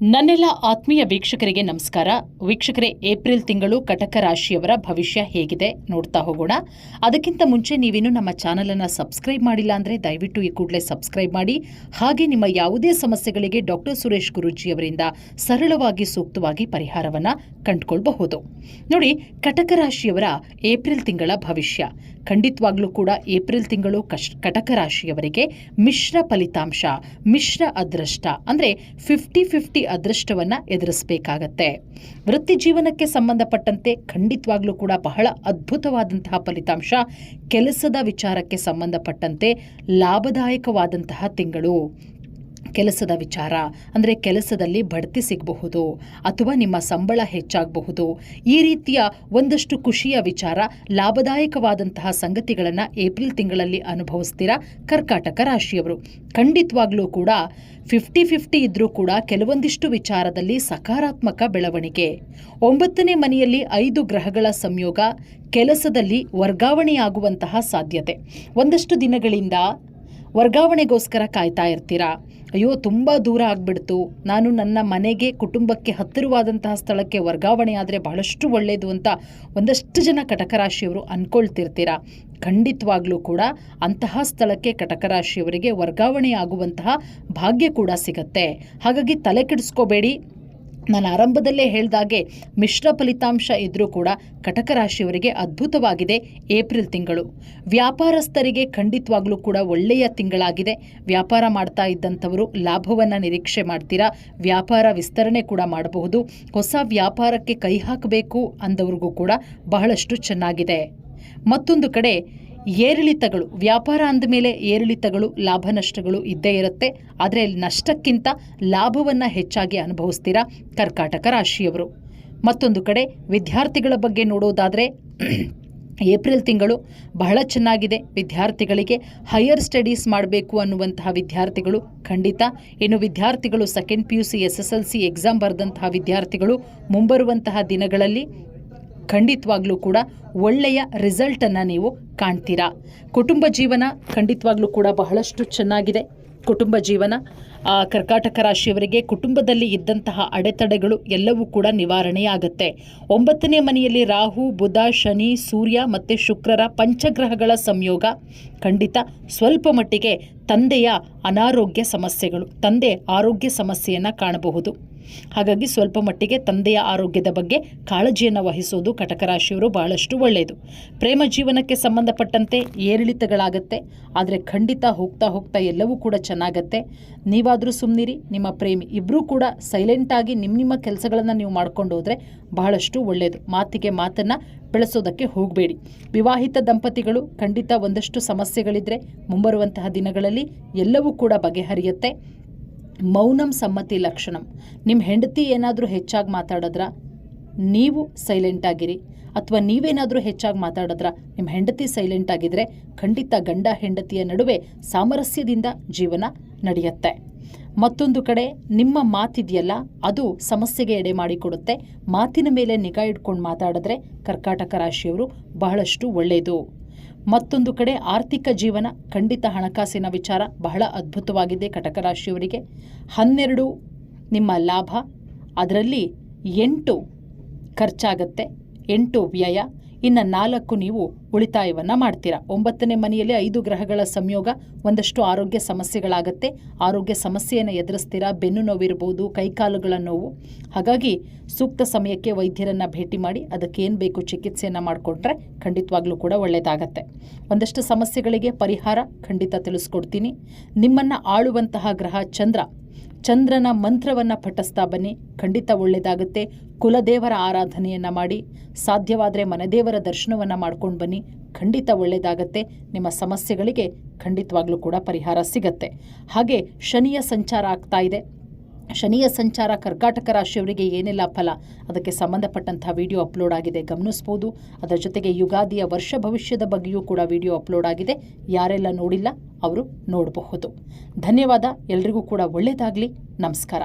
ನನ್ನೆಲ್ಲ ಆತ್ಮೀಯ ವೀಕ್ಷಕರಿಗೆ ನಮಸ್ಕಾರ. ವೀಕ್ಷಕರೇ, ಏಪ್ರಿಲ್ ತಿಂಗಳು ಕಟಕ ರಾಶಿಯವರ ಭವಿಷ್ಯ ಹೇಗಿದೆ ನೋಡ್ತಾ ಹೋಗೋಣ. ಅದಕ್ಕಿಂತ ಮುಂಚೆ ನೀವೇನು ನಮ್ಮ ಚಾನಲನ್ನು ಸಬ್ಸ್ಕ್ರೈಬ್ ಮಾಡಿಲ್ಲ ಅಂದರೆ ದಯವಿಟ್ಟು ಈ ಕೂಡಲೇ ಸಬ್ಸ್ಕ್ರೈಬ್ ಮಾಡಿ. ಹಾಗೆ ನಿಮ್ಮ ಯಾವುದೇ ಸಮಸ್ಯೆಗಳಿಗೆ ಡಾಕ್ಟರ್ ಸುರೇಶ್ ಗುರೂಜಿಯವರಿಂದ ಸರಳವಾಗಿ ಸೂಕ್ತವಾಗಿ ಪರಿಹಾರವನ್ನು ಕಂಡುಕೊಳ್ಬಹುದು. ನೋಡಿ, ಕಟಕ ರಾಶಿಯವರ ಏಪ್ರಿಲ್ ತಿಂಗಳ ಭವಿಷ್ಯ. ಖಂಡಿತವಾಗ್ಲೂ ಕೂಡ ಏಪ್ರಿಲ್ ತಿಂಗಳು ಕಶ್, ಕಟಕ ರಾಶಿಯವರಿಗೆ ಮಿಶ್ರ ಫಲಿತಾಂಶ, ಮಿಶ್ರ ಅದೃಷ್ಟ ಅಂದರೆ ಫಿಫ್ಟಿ ಫಿಫ್ಟಿ ಅದೃಷ್ಟವನ್ನು ಎದುರಿಸಬೇಕಾಗತ್ತೆ. ವೃತ್ತಿ ಜೀವನಕ್ಕೆ ಸಂಬಂಧಪಟ್ಟಂತೆ ಖಂಡಿತವಾಗ್ಲೂ ಕೂಡ ಬಹಳ ಅದ್ಭುತವಾದಂತಹ ಫಲಿತಾಂಶ ಕೆಲಸದ ವಿಚಾರಕ್ಕೆ ಸಂಬಂಧಪಟ್ಟಂತೆ ಲಾಭದಾಯಕವಾದಂತಹ ತಿಂಗಳು. ಕೆಲಸದ ವಿಚಾರ, ಅಂದರೆ ಕೆಲಸದಲ್ಲಿ ಬಡ್ತಿ ಸಿಗಬಹುದು ಅಥವಾ ನಿಮ್ಮ ಸಂಬಳ ಹೆಚ್ಚಾಗಬಹುದು. ಈ ರೀತಿಯ ಒಂದಷ್ಟು ಖುಷಿಯ ವಿಚಾರ, ಲಾಭದಾಯಕವಾದಂತಹ ಸಂಗತಿಗಳನ್ನು ಏಪ್ರಿಲ್ ತಿಂಗಳಲ್ಲಿ ಅನುಭವಿಸ್ತೀರಾ? ಕರ್ಕಾಟಕ ರಾಶಿಯವರು. ಖಂಡಿತವಾಗ್ಲೂ ಕೂಡ ಫಿಫ್ಟಿ ಫಿಫ್ಟಿ ಇದ್ರೂ ಕೂಡ ಕೆಲವೊಂದಿಷ್ಟು ವಿಚಾರದಲ್ಲಿ ಸಕಾರಾತ್ಮಕ ಬೆಳವಣಿಗೆ. ಒಂಬತ್ತನೇ ಮನೆಯಲ್ಲಿ ಐದು ಗ್ರಹಗಳ ಸಂಯೋಗ, ಕೆಲಸದಲ್ಲಿ ವರ್ಗಾವಣೆಯಾಗುವಂತಹ ಸಾಧ್ಯತೆ. ಒಂದಷ್ಟು ದಿನಗಳಿಂದ ವರ್ಗಾವಣೆಗೋಸ್ಕರ ಕಾಯ್ತಾ ಇರ್ತೀರಾ? ಅಯ್ಯೋ, ತುಂಬ ದೂರ ಆಗಿಬಿಡ್ತು. ನಾನು ನನ್ನ ಮನೆಗೆ, ಕುಟುಂಬಕ್ಕೆ ಹತ್ತಿರವಾದಂತಹ ಸ್ಥಳಕ್ಕೆ ವರ್ಗಾವಣೆ ಆದರೆ ಬಹಳಷ್ಟು ಒಳ್ಳೆಯದು ಅಂತ ಒಂದಷ್ಟು ಜನ ಕಟಕರಾಶಿಯವರು ಅಂದ್ಕೊಳ್ತಿರ್ತೀರಾ ಖಂಡಿತವಾಗ್ಲೂ ಕೂಡ ಅಂತಹ ಸ್ಥಳಕ್ಕೆ ಕಟಕರಾಶಿಯವರಿಗೆ ವರ್ಗಾವಣೆ ಆಗುವಂತಹ ಭಾಗ್ಯ ಕೂಡ ಸಿಗತ್ತೆ. ಹಾಗಾಗಿ ತಲೆ ಕೆಡಿಸ್ಕೋಬೇಡಿ. ನಾನು ಆರಂಭದಲ್ಲೇ ಹೇಳಿದಾಗೆ ಮಿಶ್ರ ಫಲಿತಾಂಶ ಇದ್ದರೂ ಕೂಡ ಕಟಕ ರಾಶಿಯವರಿಗೆ ಅದ್ಭುತವಾಗಿದೆ ಏಪ್ರಿಲ್ ತಿಂಗಳು. ವ್ಯಾಪಾರಸ್ಥರಿಗೆ ಖಂಡಿತವಾಗಲೂ ಕೂಡ ಒಳ್ಳೆಯ ತಿಂಗಳಾಗಿದೆ. ವ್ಯಾಪಾರ ಮಾಡ್ತಾ ಇದ್ದಂಥವರು ಲಾಭವನ್ನು ನಿರೀಕ್ಷೆ ಮಾಡ್ತೀರಾ? ವ್ಯಾಪಾರ ವಿಸ್ತರಣೆ ಕೂಡ ಮಾಡಬಹುದು. ಹೊಸ ವ್ಯಾಪಾರಕ್ಕೆ ಕೈ ಹಾಕಬೇಕು ಅಂದವ್ರಿಗೂ ಕೂಡ ಬಹಳಷ್ಟು ಚೆನ್ನಾಗಿದೆ. ಮತ್ತೊಂದು ಕಡೆ ಏರಿಳಿತಗಳು, ವ್ಯಾಪಾರ ಅಂದಮೇಲೆ ಏರಿಳಿತಗಳು, ಲಾಭ ನಷ್ಟಗಳು ಇದ್ದೇ ಇರುತ್ತೆ. ಆದರೆ ನಷ್ಟಕ್ಕಿಂತ ಲಾಭವನ್ನು ಹೆಚ್ಚಾಗಿ ಅನುಭವಿಸ್ತೀರಾ ಕರ್ಕಾಟಕ ರಾಶಿಯವರು. ಮತ್ತೊಂದು ಕಡೆ ವಿದ್ಯಾರ್ಥಿಗಳ ಬಗ್ಗೆ ನೋಡೋದಾದರೆ ಏಪ್ರಿಲ್ ತಿಂಗಳು ಬಹಳ ಚೆನ್ನಾಗಿದೆ. ವಿದ್ಯಾರ್ಥಿಗಳಿಗೆ ಹೈಯರ್ ಸ್ಟಡೀಸ್ ಮಾಡಬೇಕು ಅನ್ನುವಂತಹ ವಿದ್ಯಾರ್ಥಿಗಳು ಖಂಡಿತ. ಇನ್ನು ವಿದ್ಯಾರ್ಥಿಗಳು second P U C S S L C exam ಬರೆದಂತಹ ವಿದ್ಯಾರ್ಥಿಗಳು ಮುಂಬರುವಂತಹ ದಿನಗಳಲ್ಲಿ ಖಂಡಿತವಾಗ್ಲೂ ಕೂಡ ಒಳ್ಳೆಯ ರಿಸಲ್ಟನ್ನು ನೀವು ಕಾಣ್ತೀರಾ. ಕುಟುಂಬ ಜೀವನ ಖಂಡಿತವಾಗ್ಲೂ ಕೂಡ ಬಹಳಷ್ಟು ಚೆನ್ನಾಗಿದೆ. ಕುಟುಂಬ ಜೀವನ ಆ, ಕರ್ಕಾಟಕ ರಾಶಿಯವರಿಗೆ ಕುಟುಂಬದಲ್ಲಿ ಇದ್ದಂತಹ ಅಡೆತಡೆಗಳು ಎಲ್ಲವೂ ಕೂಡ ನಿವಾರಣೆಯಾಗುತ್ತೆ. ಒಂಬತ್ತನೇ ಮನೆಯಲ್ಲಿ ರಾಹು ಬುಧ ಶನಿ ಸೂರ್ಯ ಮತ್ತು ಶುಕ್ರರ ಪಂಚಗ್ರಹಗಳ ಸಂಯೋಗ ಖಂಡಿತ ಸ್ವಲ್ಪ ಮಟ್ಟಿಗೆ ತಂದೆಯ ಅನಾರೋಗ್ಯ ಸಮಸ್ಯೆಗಳು ತಂದೆ ಆರೋಗ್ಯ ಸಮಸ್ಯೆಯನ್ನು ಕಾಣಬಹುದು. ಹಾಗಾಗಿ ಸ್ವಲ್ಪ ಮಟ್ಟಿಗೆ ತಂದೆಯ ಆರೋಗ್ಯದ ಬಗ್ಗೆ ಕಾಳಜಿಯನ್ನು ವಹಿಸೋದು ಕಟಕ ರಾಶಿಯವರು ಬಹಳಷ್ಟು ಒಳ್ಳೆಯದು. ಪ್ರೇಮ ಜೀವನಕ್ಕೆ ಸಂಬಂಧಪಟ್ಟಂತೆ ಏರಿಳಿತಗಳಾಗತ್ತೆ. ಆದರೆ ಖಂಡಿತ ಹೋಗ್ತಾ ಹೋಗ್ತಾ ಎಲ್ಲವೂ ಕೂಡ ಚೆನ್ನಾಗತ್ತೆ. ನೀವಾದರೂ ಸುಮ್ಮನಿರಿ ನಿಮ್ಮ ಪ್ರೇಮಿ ಇಬ್ಬರೂ ಕೂಡ ಸೈಲೆಂಟಾಗಿ ನಿಮ್ಮ ನಿಮ್ಮ ಕೆಲಸಗಳನ್ನು ನೀವು ಮಾಡ್ಕೊಂಡು ಹೋದರೆ ಬಹಳಷ್ಟು ಒಳ್ಳೆಯದು. ಮಾತಿಗೆ ಮಾತನ್ನು ಬೆಳೆಸೋದಕ್ಕೆ ಹೋಗಬೇಡಿ. ವಿವಾಹಿತ ದಂಪತಿಗಳು ಖಂಡಿತ ಒಂದಷ್ಟು ಸಮಸ್ಯೆಗಳಿದ್ದರೆ ಮುಂಬರುವಂತಹ ದಿನಗಳಲ್ಲಿ ಎಲ್ಲವೂ ಕೂಡ ಬಗೆಹರಿಯುತ್ತೆ. ಮೌನಂ ಸಮ್ಮತಿ ಲಕ್ಷಣಂ. ನಿಮ್ಮ ಹೆಂಡತಿ ಏನಾದರೂ ಹೆಚ್ಚಾಗಿ ಮಾತಾಡಿದ್ರ? ನೀವು ಸೈಲೆಂಟ್ ಆಗಿರಿ. ಅಥವಾ ನೀವೇನಾದರೂ ಹೆಚ್ಚಾಗಿ ಮಾತಾಡಿದ್ರ? ನಿಮ್ಮ ಹೆಂಡತಿ ಸೈಲೆಂಟ್ ಆಗಿದ್ರೆ ಖಂಡಿತ ಗಂಡ ಹೆಂಡತಿಯ ನಡುವೆ ಸಾಮರಸ್ಯದಿಂದ ಜೀವನ ನಡೆಯುತ್ತೆ. ಮತ್ತೊಂದು ಕಡೆ, ನಿಮ್ಮ ಮಾತಿದೆಯಲ್ಲ, ಅದು ಸಮಸ್ಯೆಗೆ ಎಡೆ ಮಾಡಿಕೊಡುತ್ತೆ. ಮಾತಿನ ಮೇಲೆ ನಿಗಾ ಇಟ್ಕೊಂಡು ಮಾತಾಡಿದ್ರೆ ಕರ್ಕಾಟಕ ರಾಶಿಯವರು ಬಹಳಷ್ಟು ಒಳ್ಳೆಯದು ಮತ್ತೊಂದು ಕಡೆ ಆರ್ಥಿಕ ಜೀವನ, ಖಂಡಿತ ಹಣಕಾಸಿನ ವಿಚಾರ ಬಹಳ ಅದ್ಭುತವಾಗಿದೆ ಕಟಕ ರಾಶಿಯವರಿಗೆ. ಹನ್ನೆರಡು ನಿಮ್ಮ ಲಾಭ, ಅದರಲ್ಲಿ ಎಂಟು ಖರ್ಚಾಗತ್ತೆ, ಎಂಟು ವ್ಯಯ ಇನ್ನು ನಾಲ್ಕು ನೀವು ಉಳಿತಾಯವನ್ನು ಮಾಡ್ತೀರಾ. ಒಂಬತ್ತನೇ ಮನೆಯಲ್ಲಿ ಐದು ಗ್ರಹಗಳ ಸಂಯೋಗ, ಒಂದಷ್ಟು ಆರೋಗ್ಯ ಸಮಸ್ಯೆಗಳಾಗತ್ತೆ. ಆರೋಗ್ಯ ಸಮಸ್ಯೆಯನ್ನು ಎದುರಿಸ್ತೀರಾ, ಬೆನ್ನು ನೋವಿರ್ಬೋದು, ಕೈಕಾಲುಗಳ ನೋವು. ಹಾಗಾಗಿ ಸೂಕ್ತ ಸಮಯಕ್ಕೆ ವೈದ್ಯರನ್ನು ಭೇಟಿ ಮಾಡಿ ಅದಕ್ಕೆ ಏನು ಬೇಕು ಚಿಕಿತ್ಸೆಯನ್ನು ಮಾಡಿಕೊಂಡ್ರೆ ಖಂಡಿತವಾಗ್ಲೂ ಕೂಡ ಒಳ್ಳೆಯದಾಗತ್ತೆ ಒಂದಷ್ಟು ಸಮಸ್ಯೆಗಳಿಗೆ ಪರಿಹಾರ ಖಂಡಿತ ತಿಳಿಸ್ಕೊಡ್ತೀನಿ. ನಿಮ್ಮನ್ನು ಆಳುವಂತಹ ಗ್ರಹ ಚಂದ್ರ ಚಂದ್ರನ ಮಂತ್ರವನ್ನು ಪಠಿಸ್ತಾ ಬನ್ನಿ. ಖಂಡಿತ ಒಳ್ಳೆಯದಾಗುತ್ತೆ ಕುಲದೇವರ ಆರಾಧನೆಯನ್ನು ಮಾಡಿ. ಸಾಧ್ಯವಾದರೆ ಮನದೇವರ ದರ್ಶನವನ್ನು ಮಾಡ್ಕೊಂಡು ಬನ್ನಿ. ಖಂಡಿತ ಒಳ್ಳೆಯದಾಗತ್ತೆ ನಿಮ್ಮ ಸಮಸ್ಯೆಗಳಿಗೆ ಖಂಡಿತವಾಗ್ಲೂ ಕೂಡ ಪರಿಹಾರ ಸಿಗತ್ತೆ. ಹಾಗೆ ಶನಿಯ ಸಂಚಾರ ಆಗ್ತಾ ಇದೆ. ಶನಿಯ ಸಂಚಾರ ಕರ್ಕಾಟಕ ರಾಶಿಯವರಿಗೆ ಏನೆಲ್ಲ ಫಲ? ಅದಕ್ಕೆ ಸಂಬಂಧಪಟ್ಟಂತಹ ವಿಡಿಯೋ ಅಪ್ಲೋಡ್ ಆಗಿದೆ, ಗಮನಿಸ್ಬೋದು. ಅದರ ಜೊತೆಗೆ ಯುಗಾದಿಯ ವರ್ಷ ಭವಿಷ್ಯದ ಬಗ್ಗೆಯೂ ಕೂಡ ವಿಡಿಯೋ ಅಪ್ಲೋಡ್ ಆಗಿದೆ. ಯಾರೆಲ್ಲ ನೋಡಿಲ್ಲ, ಅವರು ನೋಡಬಹುದು. ಧನ್ಯವಾದ. ಎಲ್ರಿಗೂ ಕೂಡ ಒಳ್ಳೆಯದಾಗಲಿ ನಮಸ್ಕಾರ.